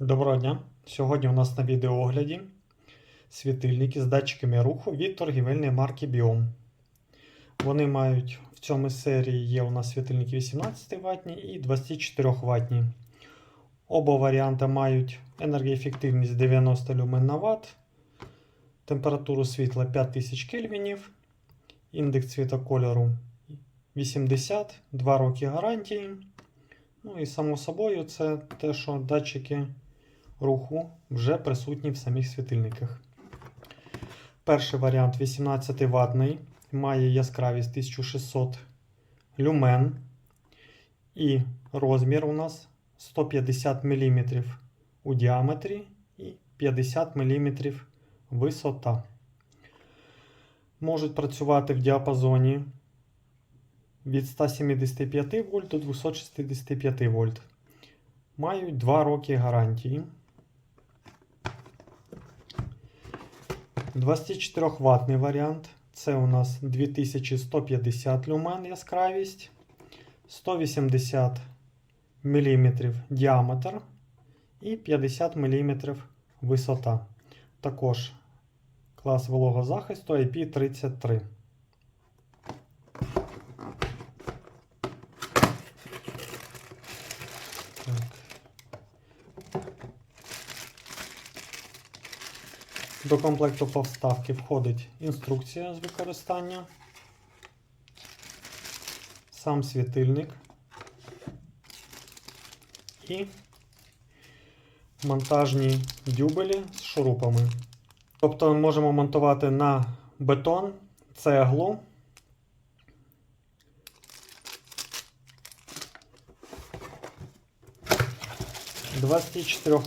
Доброго дня! Сьогодні у нас на відеоогляді світильники з датчиками руху від торгівельної марки Biom. Вони мають в цьому серії є у нас світильники 18 ватні і 24 ватні. Оба варіанти мають енергоефективність 90 люмен на Вт, температуру світла 5000 кельвінів, індекс світокольору 80, 2 роки гарантії. Ну і само собою, це те, що датчики руху вже присутні в самих світильниках. Перший варіант 18 ватний, має яскравість 1600 люмен. І розмір у нас 150 мм у діаметрі і 50 мм висота. Можуть працювати в діапазоні від 175 вольт до 265 вольт. Мають 2 роки гарантії. 24 ватний варіант. Це у нас 2150 люмен яскравість, 180 мм діаметр і 50 мм висота. Також клас вологозахисту IP33. До комплекту поставки входить інструкція з використання, сам світильник і монтажні дюбелі з шурупами. Тобто можемо монтувати на бетон, цеглу.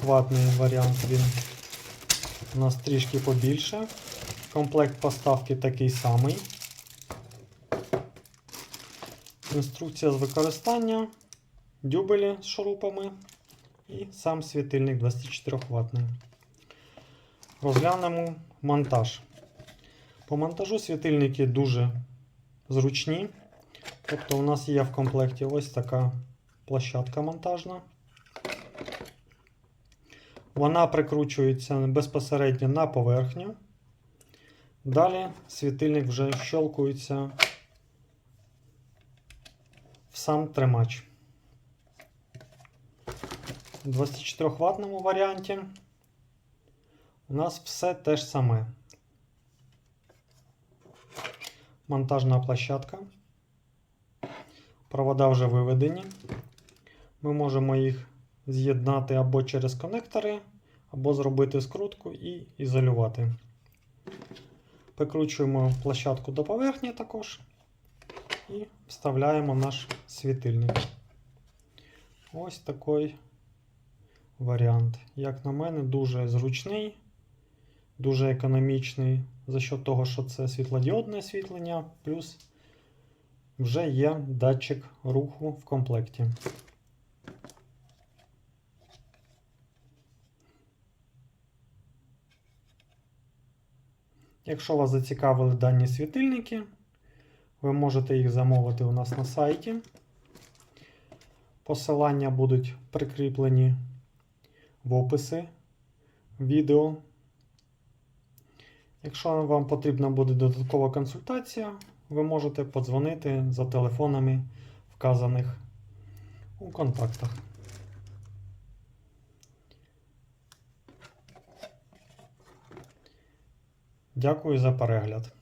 ватний варіант він у нас трішки побільше. Комплект поставки такий самий. Інструкція з використання, дюбелі з шурупами і сам світильник 24 ватний. Розглянемо монтаж. По монтажу світильники дуже зручні. Тобто у нас є в комплекті ось така площадка монтажна. Вона прикручується безпосередньо на поверхню. Далі світильник вже щелкується в сам тримач. У 24 ватному варіанті у нас все те ж саме. Монтажна площадка. Провода вже виведені. Ми можемо їх з'єднати або через конектори, або зробити скрутку і ізолювати. Прикручуємо площадку до поверхні також і вставляємо наш світильник. Ось такий варіант. Як на мене, дуже зручний, дуже економічний за счет того, що це світлодіодне освітлення, плюс вже є датчик руху в комплекті. Якщо вас зацікавили дані світильники, ви можете їх замовити у нас на сайті. Посилання будуть прикріплені в описі відео. Якщо вам потрібна буде додаткова консультація, ви можете подзвонити за телефонами, вказаних у контактах. Дякую за перегляд.